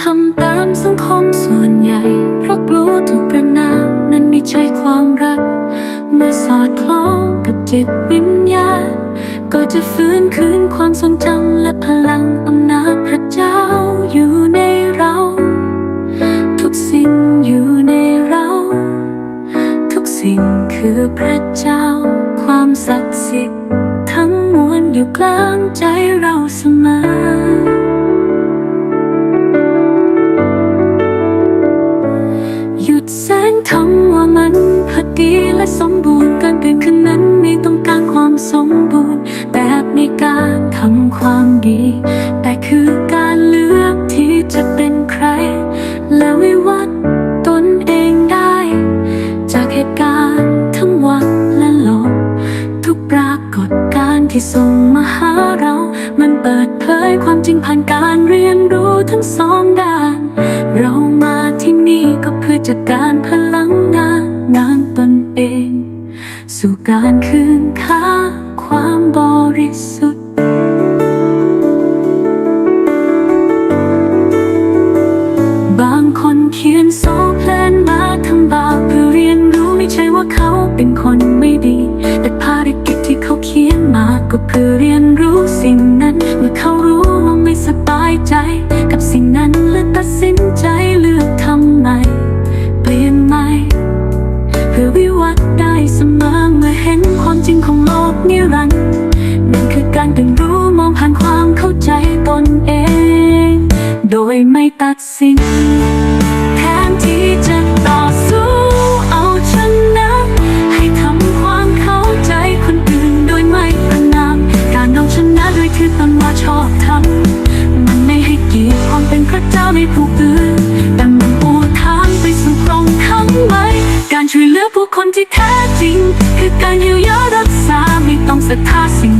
ทำตามสังคมส่วนใหญ่ เพราะรู้ถูกประนามนั้นไม่ใช่ความรัก เมื่อสอดคล้องกับจิตวิญญาณก็จะฟื้นคืนความทรงจำและพลังอำนาจพระเจ้าอยู่ในเรา ทุกสิ่งอยู่ในเรา ทุกสิ่งคือพระเจ้า ความศักดิ์สิทธิ์ทั้งมวลอยู่กลางใจเราเสมอ ดีและสมบูรณ์การเกิดขึ้นนั้นไม่ต้องการความสมบูรณ์แบบในการทำความดี แต่คือการเลือกที่จะเป็นใคร และวิวัฒน์ตนเองได้ จากเหตุการณ์ทั้งวันและโลกทุกปรากฏการณ์ที่ส่งมาหาเรา มันเปิดเผยความจริงผ่านการเรียนรู้ทั้งสองด้าน เรามาที่นี่ก็เพื่อจัดการพลั สู่การคืนค่าความบริสุทธิ์ บางคนเขียนโซแพลนมาทำบาปเพื่อเรียนรู้ไม่ใช่ว่าเขาเป็นคนไม่ดี แต่ภารกิจที่เขาเขียนมาก็เพื่อเรียนรู้สิ่งนั้น เมื่อเขารู้ว่าไม่สบายใจ กับสิ่งนั้นและตัดสินใจ การตื่นรู้มองผ่านความเข้าใจตนเอง โดยไม่ตัดสินแทนที่จะต่อสู้เอาชนะให้ทำความเข้าใจคนอื่นโดยไม่ประนามการเอาชนะโดยถือตนว่าชอบทำมันไม่ให้เกียรติความเป็นพระเจ้าในผู้อื่นแต่มันปูทางไปสู่ตรงข้งไว้การช่วยเหลือผู้คนที่แท้จริง คือการเยียวยารักษาไม่ต้องศรัทธาสิ่ง